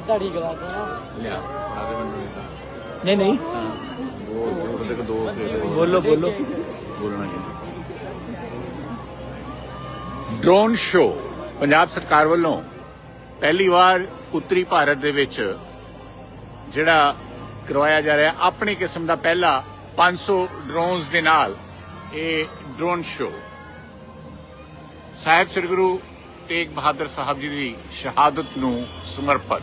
ਅੱਧਾ ਠੀਕ ਲੱਗਦਾ ਨਾ। ਲਿਆ ਬਣਾ ਦੇ ਮੈਨੂੰ ਇਹ ਤਾਂ। ਨਹੀਂ ਨਹੀਂ। ਹਾਂ। ਦੋ ਦੋ ਬੰਦੇ ਕੋ ਦੋ। ਕੇ ਬੋਲੋ ਬੋਲੋ। ਬੋਲਣਾ ਜੀ ਡਰੋਨ ਸ਼ੋ ਪੰਜਾਬ ਸਰਕਾਰ ਵੱਲੋਂ ਪਹਿਲੀ ਵਾਰ ਉੱਤਰੀ ਭਾਰਤ ਦੇ ਵਿੱਚ ਜਿਹੜਾ ਕਰਵਾਇਆ ਜਾ ਰਿਹਾ ਆਪਣੀ ਕਿਸਮ ਦਾ ਪਹਿਲਾ 500 ਡਰੋਨਸ ਦੇ ਨਾਲ ਇਹ ਡਰੋਨ ਸ਼ੋ। ਸਾਹਿਬ ਸ੍ਰੀ ਗੁਰੂ ਤੇਗ ਬਹਾਦਰ ਸਾਹਿਬ ਜੀ ਦੀ ਸ਼ਹਾਦਤ ਨੂੰ ਸਮਰਪਿਤ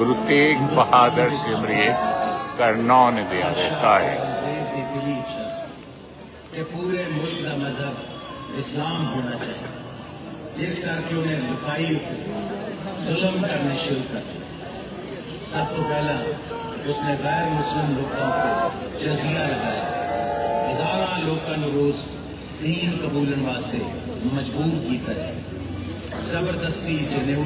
ਗੁਰੂ ਤੇਗ ਬਹਾਦਰ ਸਿਮਰਿਏ ਕਰਨੌ ਨੇ ਦਿਆ ਦਿੱਤਾ ਹੈ ਜ਼ੇਬ ਦੀ ਦਿਲੀ ਇੱਛਾ ਸੀ ਕਿ ਪੂਰੇ ਮੁਲਕ ਦਾ ਮਜ਼ਹਬ ਇਸਲਾਮ ਹੋਣਾ ਚਾਹੀਦਾ ਜਿਸ ਕਰਕੇ ਉਹਨੇ ਲੁਕਾਈ ਉੱਤੇ ਜ਼ੁਲਮ ਕਰਨੇ ਸ਼ੁਰੂ ਕਰ ਦਿੱਤੇ ਸਭ ਤੋਂ ਪਹਿਲਾਂ ਉਸਨੇ ਗੈਰ ਮੁਸਲਿਮ ਲੋਕਾਂ ਉੱਤੇ ਜਜ਼ੀਆ ਲਗਾਇਆ ਹਜ਼ਾਰਾਂ ਲੋਕਾਂ ਨੂੰ ਰੋਜ਼ ਦੀਨ ਕਬੂਲਣ ਵਾਸਤੇ ਮਜਬੂਰ ਕੀਤਾ ਹੈ ਜ਼ਬਰਦਸਤੀ ਜਨੇਊ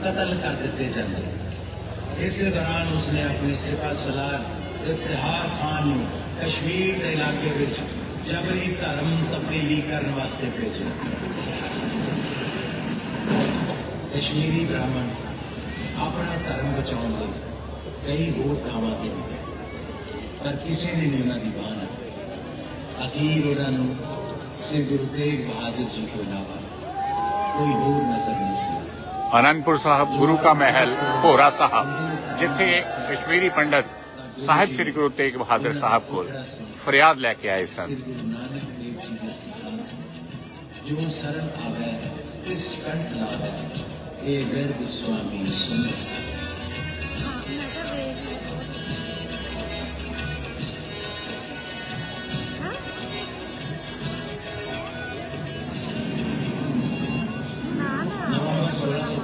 ਕਤਲ ਕਰ ਦਿੱਤੇ ਜਾਂਦੇ। ਇਸੇ ਦੌਰਾਨ ਉਸਨੇ ਆਪਣੀ ਸਿਪਾ ਸਲਾਰ ਇਫਤਿਹਾਰ ਖਾਨ ਨੂੰ ਕਸ਼ਮੀਰ ਦੇ ਇਲਾਕੇ ਵਿੱਚ ਜਬਰੀ ਧਰਮ ਤਬਦੀਲੀ ਕਰਨ ਵਾਸਤੇ ਭੇਜਿਆ। ਕਸ਼ਮੀਰੀ ਬ੍ਰਾਹਮਣ ਆਪਣਾ ਧਰਮ ਬਚਾਉਣ ਲਈ ਕਈ ਹੋਰ ਥਾਵਾਂ ਤੇ ਵੀ ਗਏ, ਪਰ ਕਿਸੇ ਨੇ ਨਹੀਂ ਉਹਨਾਂ ਦੀ ਬਾਹ ਨਾ ਅਖੀਰ ਉਹਨਾਂ ਨੂੰ ਸ੍ਰੀ ਗੁਰੂ ਤੇਗ ਬਹਾਦਰ ਜੀ ਤੋਂ ਇਲਾਵਾ ਕੋਈ ਹੋਰ ਨਜ਼ਰ ਨਹੀਂ ਸੀ। ਅਨੰਦਪੁਰ ਸਾਹਿਬ ਗੁਰੂ ਕਾ ਮਹਿਲ ਭੋਰਾ ਸਾਹਿਬ ਜਿੱਥੇ ਕਸ਼ਮੀਰੀ ਪੰਡਤ ਸਾਹਿਬ ਸ੍ਰੀ ਗੁਰੂ ਤੇਗ ਬਹਾਦਰ ਸਾਹਿਬ ਕੋਲ ਫਰਿਆਦ ਲੈ ਕੇ ਆਏ ਸਨ ਸ੍ਰੀ ਗੁਰੂ ਨਾਨਕ ਦੇਵ ਜੀ ਦੇ ਸਿਧਾਂਤ ਜੋ ਸਰਲ ਆਵੇ ਤਿਸ ਕੰਠ ਲਾਵੇ ਇਹ ਗਰਦ ਸੁਆਮੀ ਸੁਨੇ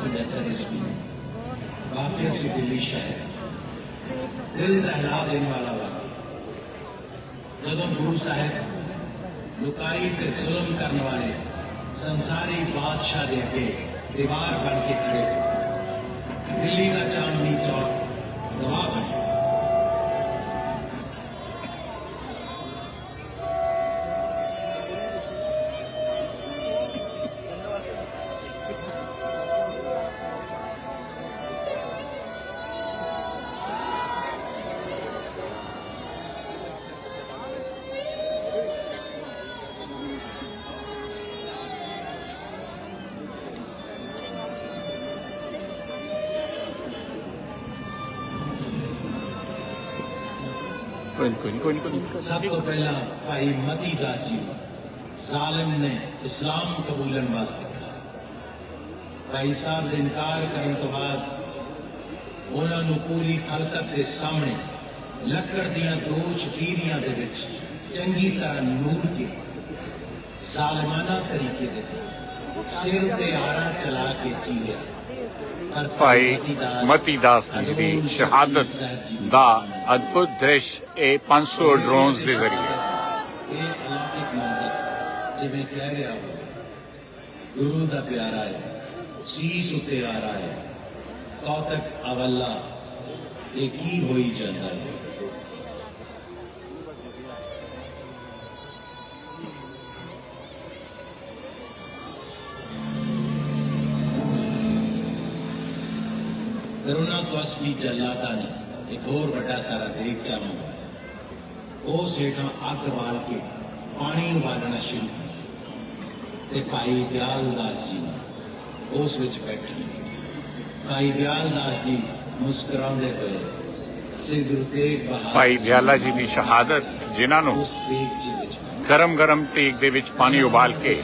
سے بہتر اس میں واقعے سے دلی شہر دل دہلا دینے والا واقعہ۔ جب گرو صاحب لکائی پہ ظلم کرنے والے سنساری بادشاہ دیکھے دیوار بن کے کھڑے دلی کا چاندنی چوک دعا بنے۔ ਗਵਾਹ ਬਣਿਆ ਕੋਈ ਨੀ, ਕੋਈ ਨੀ, ਕੋਈ ਨੀ, ਕੋਈ ਨੀ। ਸਭ ਤੋਂ ਪਹਿਲਾਂ ਭਾਈ ਮਤੀ ਦਾਸ ਜੀ ਜ਼ਾਲਿਮ ਨੇ ਇਸਲਾਮ ਕਬੂਲਣ ਵਾਸਤੇ ਕਿਹਾ ਭਾਈ ਸਾਹਿਬ ਦੇ ਇਨਕਾਰ ਕਰਨ ਤੋਂ ਬਾਅਦ ਉਹਨਾਂ ਨੂੰ ਪੂਰੀ ਖਲਕਤ ਦੇ ਸਾਹਮਣੇ ਲੱਕੜ ਦੀਆਂ ਦੋ ਚਕੀਰੀਆਂ ਦੇ ਵਿੱਚ ਚੰਗੀ ਤਰ੍ਹਾਂ ਨੂਰ ਕੇ ਜ਼ਾਲਮਾਨਾ ਤਰੀਕੇ ਦੇ ਨਾਲ ਸਿਰ ਤੇ ਆਰਾ ਚਲਾ ਕੇ ਜੀਲਿਆ ਪਰ ਭਾਈ ਮਤੀ ਦਾਸ ਜੀ ਦੀ ਹਜ਼ੂਰ ਸ਼ਹਾਦਤ ਸਾਹਿਬ ਜੀ ਦੀ ਦਾ ਅਦਭੁਤ ਦ੍ਰਿਸ਼ ਇਹ 500 ਡਰੋਨਸ ਦੇ ਜ਼ਰੀਏ ਇਹ ਅਲੌਕਿਕ ਮੰਜ਼ਰ ਜਿਵੇਂ ਕਹਿ ਰਿਹਾ ਹੋਵੇ ਗੁਰੂ ਦਾ ਪਿਆਰਾ ਹੈ ਸੀਸ ਉਤੇ ਆ ਰਹਾ ਹੈ ਕੌਤਕ ਅਵੱਲਾ ਇਹ ਕੀ ਹੋਈ ਜਾਂਦਾ ਹੈ ਕਰੁਣਾ ਤਵਸਮੀ ਜਲਾਦਾ ਨੇ ਇੱਕ ਹੋਰ ਵੱਡਾ ਸਾਰਾ ਦੇਗਚਾ ਮੰਗਵਾਇਆ ਉਸ ਹੇਠਾਂ ਅੱਗ ਬਾਲ ਕੇ ਪਾਣੀ ਉਬਾਲਣਾ ਸ਼ੁਰੂ ਕੀਤਾ ਤੇ ਭਾਈ ਦਿਆਲ ਦਾਸ ਜੀ ਉਸ ਵਿੱਚ ਬੈਠਣ ਲੱਗੇ ਭਾਈ ਦਿਆਲ ਦਾਸ ਜੀ ਮੁਸਕਰਾਉਂਦੇ ਹੋਏ ਸ੍ਰੀ ਗੁਰੂ ਤੇਗ ਬਹਾਦਰ ਭਾਈ ਦਿਆਲਾ ਜੀ ਦੀ ਸ਼ਹਾਦਤ ਜਿਨ੍ਹਾਂ ਨੂੰ ਉਸ ਤੇਗ ਜੀ ਵਿੱਚ ਬੈਠੇ। ਗਰਮ ਗਰਮ ਤੇਗ ਦੇ ਵਿੱਚ ਪਾਣੀ ਉਬਾਲ ਕੇ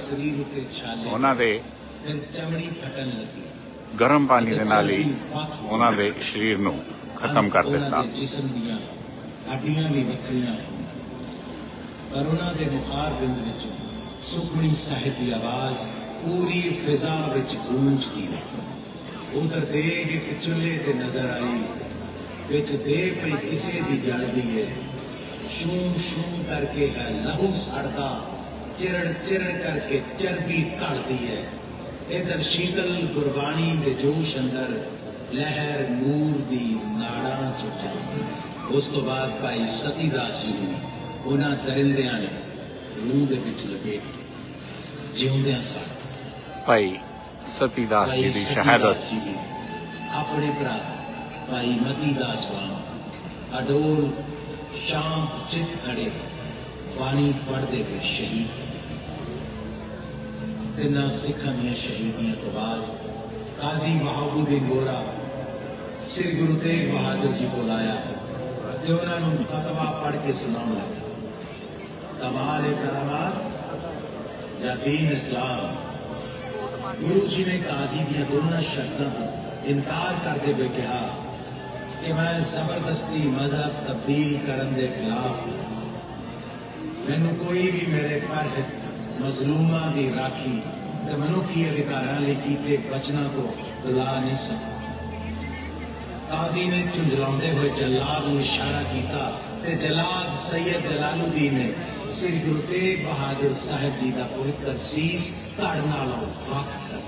ਉਹਨਾਂ ਦੇ ਚਮੜੀ ਫਟਣ ਲੱਗੀ। ਗਰਮ ਪਾਣੀ ਦੇ ਨਾਲ ਹੀ ਉਹਨਾਂ ਦੇ ਸਰੀਰ ਨੂੰ ਖਤਮ ਕਰ ਦਿੱਤਾ। ਜਿਸਮ ਦੀਆਂ ਹੱਡੀਆਂ ਵੀ ਵੱਖਰੀਆਂ ਪਰ ਉਹਨਾਂ ਦੇ ਮੁਖਾਰ ਵਿੱਚ ਸੁਖਮਣੀ ਸਾਹਿਬ ਦੀ ਆਵਾਜ਼ ਪੂਰੀ ਫਿਜ਼ਾ ਵਿੱਚ ਗੂੰਜਦੀ ਰਹੀ। ਉਧਰ ਦੇਗ ਇੱਕ ਚੁੱਲ੍ਹੇ ਤੇ ਨਜ਼ਰ ਆਈ, ਵਿੱਚ ਦੇ ਪਈ ਕਿਸੇ ਦੀ ਜਲਦੀ ਹੈ ਸ਼ੂਮ ਸ਼ੂਮ ਕਰਕੇ ਹੈ ਲਹੂ ਸੜਦਾ, ਚਿਰੜ ਚਿਰੜ ਕਰਕੇ ਚਰਬੀ ਢਲਦੀ ਹੈ ਇਧਰ ਸ਼ੀਤਲ ਗੁਰਬਾਣੀ ਦੇ ਜੋਸ਼ ਅੰਦਰ ਲਹਿਰ ਨੂਰ ਦੀ ਨਾੜਾਂ ਚ ਚੱਲਦੀ। ਉਸ ਤੋਂ ਬਾਅਦ ਭਾਈ ਸਤੀਦਾਸ ਜੀ ਨੂੰ ਉਹਨਾਂ ਦਰਿੰਦਿਆਂ ਨੇ ਰੂਹ ਦੇ ਵਿੱਚ ਲਪੇਟ ਕੇ ਜਿਉਂਦਿਆਂ ਸਾਰ ਭਾਈ ਸਤੀਦਾਸ ਜੀ ਭਾਈ ਦੀ ਸ਼ਹਾਦਤ। ਜੀ ਆਪਣੇ ਭਰਾ ਭਾਈ ਮਤੀ ਦਾਸ ਵਾਂਗ ਅਡੋਲ ਸ਼ਾਂਤ ਚਿੱਤ ਖੜੇ ਬਾਣੀ ਪੜ੍ਹਦੇ ਹੋਏ ਸ਼ਹੀਦ ਤਿੰਨਾਂ ਸਿੱਖਾਂ ਦੀਆਂ ਸ਼ਹੀਦੀਆਂ ਤੋਂ ਬਾਅਦ ਕਾਜ਼ੀ ਮਹਾਬੂਦੀਨ ਗੋਰਾ ਸ੍ਰੀ ਗੁਰੂ ਤੇਗ ਬਹਾਦਰ ਜੀ ਕੋਲ ਆਇਆ ਤੇ ਉਹਨਾਂ ਨੂੰ ਫਤਵਾ ਪੜ੍ਹ ਕੇ ਸੁਣਾਉਣ ਲੱਗਾ ਕਮਾਲ ਕਰਾਮਾਤ ਜਾਂ ਦੀਨ ਇਸਲਾਮ ਗੁਰੂ ਜੀ ਨੇ ਕਾਜ਼ੀ ਦੀਆਂ ਦੋਨਾਂ ਸ਼ਰਤਾਂ ਦਾ ਇਨਕਾਰ ਕਰਦੇ ਹੋਏ ਕਿਹਾ ਕਿ ਮੈਂ ਜ਼ਬਰਦਸਤੀ ਮਜ਼ਹਬ ਤਬਦੀਲ ਕਰਨ ਦੇ ਖਿਲਾਫ ਹਾਂ। ਮੈਨੂੰ ਕੋਈ ਵੀ ਮੇਰੇ ਪਰ ਮਜ਼ਲੂਮਾਂ ਦੀ ਰਾਖੀ ਤੇ ਮਨੁੱਖੀ ਅਧਿਕਾਰਾਂ ਲਈ ਕੀਤੇ ਬਚਨਾਂ ਤੋਂ ਬੁਲਾ ਨਹੀਂ ਸਕਦਾ ਕਾਜ਼ੀ ਨੇ ਝੁੰਝਲਾਉਂਦੇ ਹੋਏ ਜੱਲਾਦ ਨੂੰ ਇਸ਼ਾਰਾ ਕੀਤਾ ਤੇ ਜਲਾਦ ਸੈਯਦ ਜਲਾਲੁਦੀਨ ਨੇ ਸ੍ਰੀ ਗੁਰੂ ਤੇਗ ਬਹਾਦਰ ਸਾਹਿਬ ਜੀ ਦਾ ਪਵਿੱਤਰ ਸੀਸ ਧੜ ਨਾਲੋਂ ਵੱਖ ਕਰ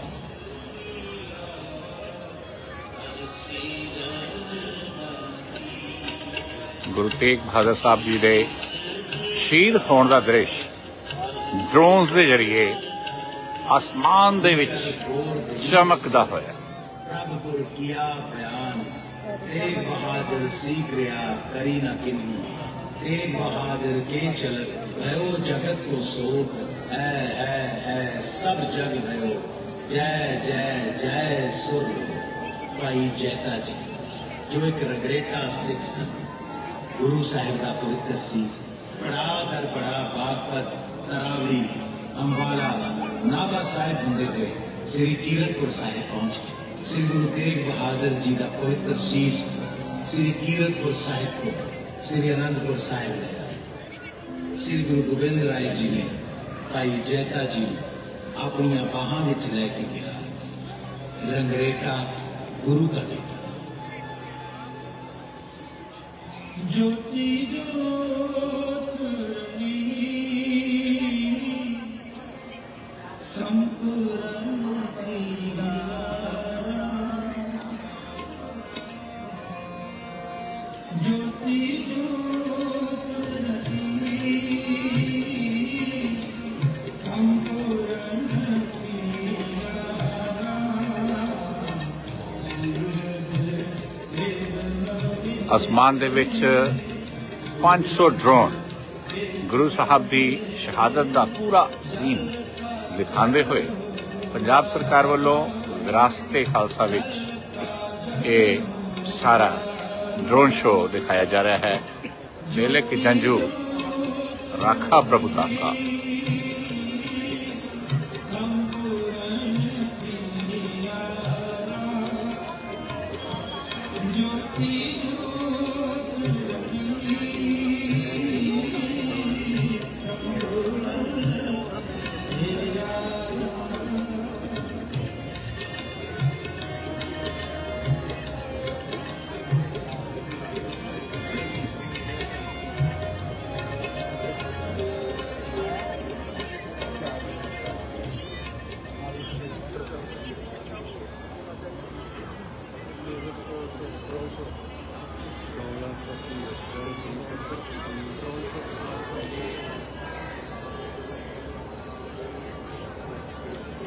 ਗੁਰੂ ਤੇਗ ਬਹਾਦਰ ਸਾਹਿਬ ਜੀ ਦੇ ਸ਼ਹੀਦ ਹੋਣ ਦਾ ਦ੍ਰਿਸ਼ ਡਰੋਨਸ ਦੇ ਜ਼ਰੀਏ ਅਸਮਾਨ ਦੇ ਵਿੱਚ ਚਮਕਦਾ ਹੋਇਆ। ਪ੍ਰਭ ਗੁਰ ਕੀਆ ਬਿਆਨ ਤੇਗ ਬਹਾਦਰ ਸੀਖ ਰਿਆ ਕਰੀ ਨਾ ਕਿਨੂ। ਤੇਗ ਬਹਾਦਰ ਕੇ ਚਲਤ, ਭਇਓ ਜਗਤ ਕੋ ਸੋਖ ਹੈ ਹੈ ਹੈ ਸਭ ਜਗ ਭਇਓ। ਜੈ ਜੈ ਜੈ, ਸੁਰ। ਭਾਈ ਜੈਤਾ ਜੀ, ਜੋ ਇੱਕ ਰਗਰੇਟਾ ਸਿੱਖ ਸਨ, ਗੁਰੂ ਸਾਹਿਬ ਦਾ ਪਵਿੱਤਰ ਸੀਸ। ਬੜਾ ਦਰ ਬੜਾ ਬਾਗਪਤ ਤਰਾਵਲੀ ਅੰਬਾਲਾ ਨਾਭਾ ਸਾਹਿਬ ਹੁੰਦੇ ਹੋਏ ਸ੍ਰੀ ਕੀਰਤਪੁਰ ਸਾਹਿਬ ਪਹੁੰਚ ਗਏ ਸ੍ਰੀ ਗੁਰੂ ਤੇਗ ਬਹਾਦਰ ਜੀ ਦਾ ਪਵਿੱਤਰ ਸੀਸ ਸ੍ਰੀ ਕੀਰਤਪੁਰ ਸਾਹਿਬ ਤੋਂ ਸ੍ਰੀ ਅਨੰਦਪੁਰ ਸਾਹਿਬ ਲੈ ਆਏ ਸ੍ਰੀ ਗੁਰੂ ਗੋਬਿੰਦ ਰਾਏ ਜੀ ਨੇ ਭਾਈ ਜੈਤਾ ਜੀ ਨੂੰ ਆਪਣੀਆਂ ਬਾਹਾਂ ਵਿੱਚ ਲੈ ਕੇ ਕਿਹਾ ਰੰਗਰੇਟਾ ਗੁਰੂ ਦਾ ਬੇਟਾ ਜੋਤੀ ਜੋਤ ਅਸਮਾਨ ਦੇ ਵਿੱਚ 500 ਡਰੋਨ ਗੁਰੂ ਸਾਹਿਬ ਦੀ ਸ਼ਹਾਦਤ ਦਾ ਪੂਰਾ ਸੀਨ ਦਿਖਾਉਂਦੇ ਹੋਏ ਪੰਜਾਬ ਸਰਕਾਰ ਵੱਲੋਂ ਵਿਰਾਸਤੇ ਖਾਲਸਾ ਵਿੱਚ ਇਹ ਸਾਰਾ ਡਰੋਨ ਸ਼ੋਅ ਦਿਖਾਇਆ ਜਾ ਰਿਹਾ ਹੈ। ਮੇਲੇ ਕੀ ਜੰਜੂ ਰਾਖਾ ਪ੍ਰਭੁਤਾ ਕਾ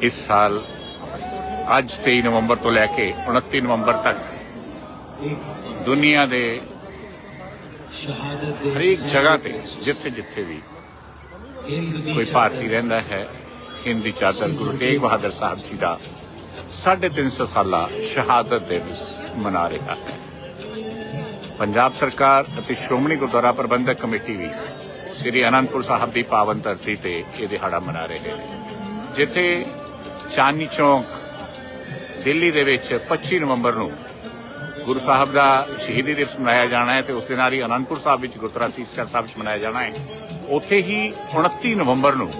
ਇਸ ਸਾਲ ਅੱਜ 23 ਨਵੰਬਰ ਤੋਂ ਲੈ ਕੇ 29 ਨਵੰਬਰ ਤੱਕ ਦੁਨੀਆ ਦੇ ਸ਼ਹਾਦਤ ਦੇ ਹਰੇਕ ਜਗ੍ਹਾ ਤੇ, ਜਿੱਥੇ ਜਿੱਥੇ ਵੀ ਕੋਈ ਭਾਰਤੀ ਰਹਿੰਦਾ ਹੈ, ਹਿੰਦੀ ਚਾਦਰ ਗੁਰੂ ਤੇਗ ਬਹਾਦਰ ਸਾਹਿਬ ਜੀ ਦਾ 350 ਸਾਲਾ ਸ਼ਹਾਦਤ ਦਿਵਸ ਮਨਾ ਰਿਹਾ ਹੈ। ਪੰਜਾਬ ਸਰਕਾਰ ਅਤੇ ਸ਼੍ਰੋਮਣੀ ਗੁਰਦੁਆਰਾ ਪ੍ਰਬੰਧਕ ਕਮੇਟੀ ਵੀ ਸ੍ਰੀ ਅਨੰਦਪੁਰ ਸਾਹਿਬ ਦੀ ਪਾਵਨ ਧਰਤੀ ਤੇ ਇਹ ਦਿਹਾੜਾ ਮਨਾ ਰਹੇ ਨੇ। ਜਿੱਥੇ ਚਾਂਦਨੀ ਚੌਕ, ਦਿੱਲੀ ਦੇ ਵਿੱਚ 25 ਨਵੰਬਰ ਨੂੰ ਗੁਰੂ ਸਾਹਿਬ ਦਾ ਸ਼ਹੀਦੀ ਦਿਵਸ ਮਨਾਇਆ ਜਾਣਾ ਹੈ ਤੇ ਉਸ ਦੇ ਨਾਲ ਹੀ ਅਨੰਦਪੁਰ ਸਾਹਿਬ ਵਿੱਚ ਗੁਰਦੁਆਰਾ ਸੀਸਕਾ ਸਾਹਿਬ ਵਿੱਚ ਮਨਾਇਆ ਜਾਣਾ ਹੈ। ਉੱਥੇ ਹੀ 29 ਨਵੰਬਰ ਨੂੰ